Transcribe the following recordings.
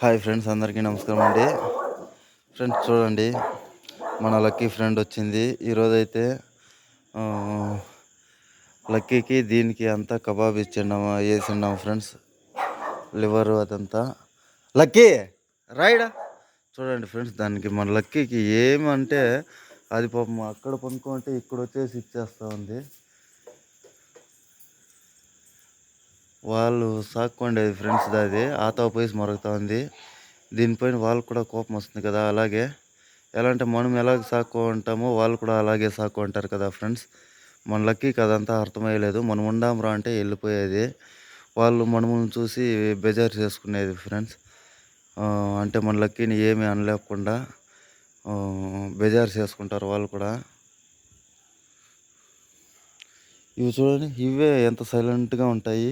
Hi friends అందరికీ నమస్కారం అండి. ఫ్రెండ్స్ చూడండి మన లక్కీ ఫ్రెండ్ వచ్చింది. ఈరోజైతే లక్కీకి దీనికి అంతా కబాబ్ ఇచ్చిండాము వేసిండాము ఫ్రెండ్స్? లివర్ అదంతా. లక్కీ రాయిడా చూడండి ఫ్రెండ్స్ దానికి మన లక్కీకి ఏమంటే అది పాపం అక్కడ పనుకుంటే ఇక్కడ వచ్చేసి ఇచ్చేస్తూ ఉంది. వాళ్ళు సాక్కుండేది ఫ్రెండ్స్ అది ఆతో పోయి మరుగుతుంది. దీనిపైన వాళ్ళకు కూడా కోపం వస్తుంది కదా అలాగే. ఎలా అంటే మనం ఎలాగ సాక్కుంటామో వాళ్ళు కూడా అలాగే సాక్కుంటారు కదా ఫ్రెండ్స్ మన లక్కీకి అదంతా అర్థమయ్యలేదు. మనం ఉండాంరా అంటే వెళ్ళిపోయేది. వాళ్ళు మనమును చూసి బెజారు చేసుకునేది ఫ్రెండ్స్ అంటే మన లక్కీని ఏమీ అనలేకుండా బెజారు చేసుకుంటారు వాళ్ళు కూడా. ఇవి చూడండి ఇవే ఎంత సైలెంట్గా ఉంటాయి.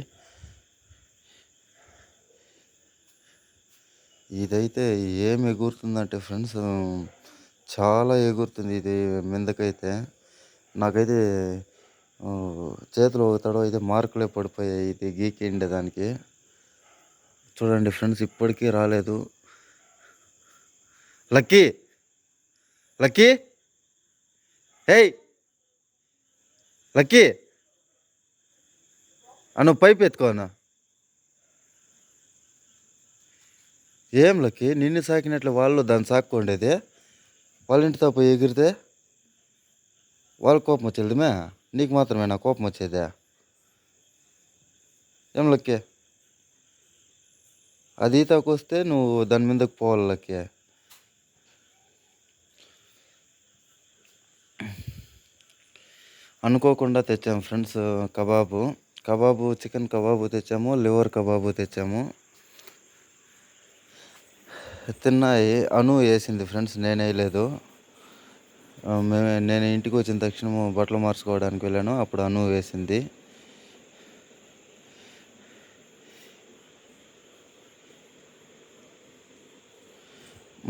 ఇదైతే ఏం ఎగురుతుందంటే ఫ్రెండ్స్ చాలా ఎగురుతుంది ఇది మిందకైతే. నాకైతే చేతిలో ఒక తడవ అయితే మార్కులే పడిపోయాయి ఇది గీకిండే దానికి. చూడండి ఫ్రెండ్స్ ఇప్పటికీ రాలేదు. లక్కీ! లక్కీ! Hey Lucky! అను పైపు ఎత్తుకోనా ఏం లక్కి నిన్ను సాకినట్లు వాళ్ళు దాన్ని సాక్కుండేది? వాళ్ళ ఇంటితో పోయి ఎగిరితే వాళ్ళ కోపం వచ్చేదిమే? నీకు మాత్రమే నా కోపం వచ్చేదే? ఏం లక్కే అది ఈతకు వస్తే నువ్వు దాని మీదకి పోవాలి అనుకోకుండా తెచ్చాము friends kebab. Kebab chicken kebab తెచ్చాము లివర్ కబాబు తెచ్చాము. తిన్నాయి. అను వేసింది ఫ్రెండ్స్ నేనే వేయలేదు. మేమే మేము నేను ఇంటికి వచ్చిన తక్షణము బట్టలు మార్చుకోవడానికి వెళ్ళాను అప్పుడు అను వేసింది.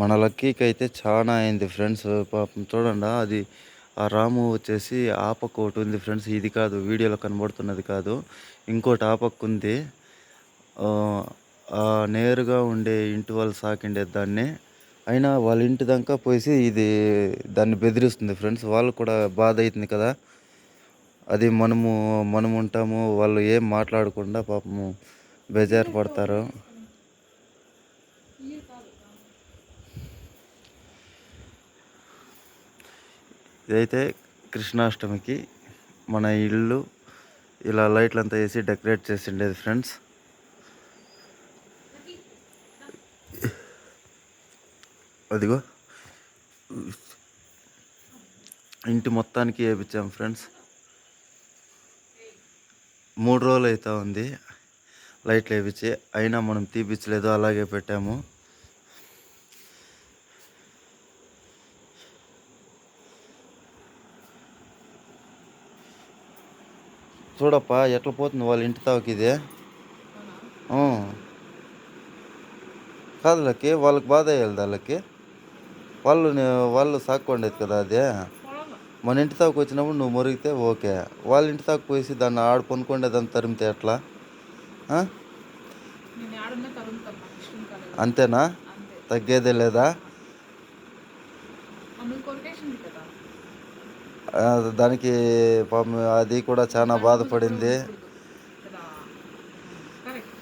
మన లక్కీకి అయితే చాలా అయింది ఫ్రెండ్స్ పాపం చూడండి అది ఆ రాము వచ్చేసి ఆ ఒకటి ఉంది ఫ్రెండ్స్ ఇది కాదు వీడియోలో కనబడుతున్నది కాదు ఇంకోటి ఆపక్కు ఉంది నేరుగా ఉండే ఇంటి వాళ్ళు సాకిండే దాన్ని. అయినా వాళ్ళ ఇంటి దాకా పోసి ఇది దాన్ని బెదిరిస్తుంది ఫ్రెండ్స్. వాళ్ళు కూడా బాధ అవుతుంది కదా. అది మనము మనం ఉంటాము వాళ్ళు ఏం మాట్లాడకుండా పాపము బేజారు పడతారు. ఇదైతే కృష్ణాష్టమికి మన ఇల్లు ఇలా లైట్లంతా వేసి డెకరేట్ చేసి ఉండేది ఫ్రెండ్స్. అదిగో. ఇంటి మొత్తానికి వేయించాం ఫ్రెండ్స్. మూడు రోజులు అవుతా ఉంది. లైట్లు వేయించి అయినా మనం తీపిచ్చలేదు అలాగే పెట్టాము. చూడప్పా ఎట్లా పోతుంది వాళ్ళ ఇంటి తావకి ఇది? ఆ. కాదు లక్కి వాళ్ళకి బాధ అయ్యాలి వాళ్ళకి వాళ్ళు నే- వాళ్ళు సాక్కోండేది కదా అది. మన ఇంటి తాకు వచ్చినప్పుడు నువ్వు మురిగితే ఓకే. వాళ్ళ ఇంటి తాకు పోసి దాన్ని ఆడ కొనుక్కోండే దాన్ని తరిమితే ఎట్లా? అంతేనా? తగ్గేదే లేదా? దానికి పాపం అది కూడా చాలా బాధపడింది కదా కరెక్ట్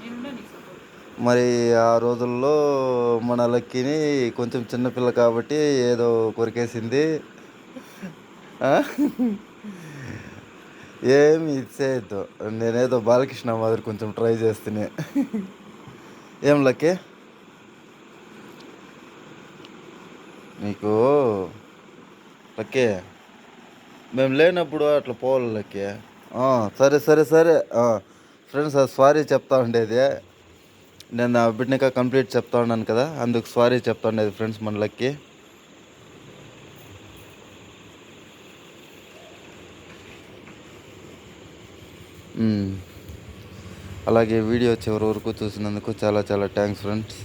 నేనున్నా నీకు సపోర్ట్ మరి ఆ రోజుల్లో మన లక్కీని కొంచెం చిన్నపిల్ల కాబట్టి ఏదో కొరికేసింది. ఏమి ఇచ్చేయద్దు. నేనేదో బాలకృష్ణ మాదిరి కొంచెం ట్రై చేస్తేనే. ఏం లక్కీ? నీకు లక్కే మేము లేనప్పుడు అట్లా పోవాలి లక్కే. సరే సరే సరే. ఫ్రెండ్స్ సారీ చెప్తా ఉండేది. నేను ఆ బిడ్డనిక కంప్లీట్ చెప్తా ఉన్నాను కదా అందుకు సారీ చెప్తా ఉండేది ఫ్రెండ్స్ మనలకి అలాగే వీడియో చివరి వరకు చూసినందుకు చాలా చాలా థ్యాంక్స్ ఫ్రెండ్స్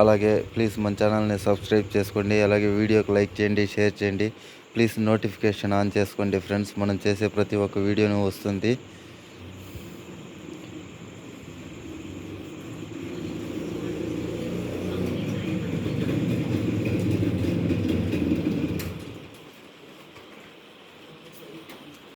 అలాగే ప్లీజ్ మన ఛానల్ని సబ్స్క్రైబ్ చేసుకోండి అలాగే వీడియోకి లైక్ చేయండి షేర్ చేయండి. ప్లీజ్ నోటిఫికేషన్ ఆన్ చేసుకోండి ఫ్రెండ్స్ మనం చేసే ప్రతి ఒక్క వీడియోను వస్తుంది.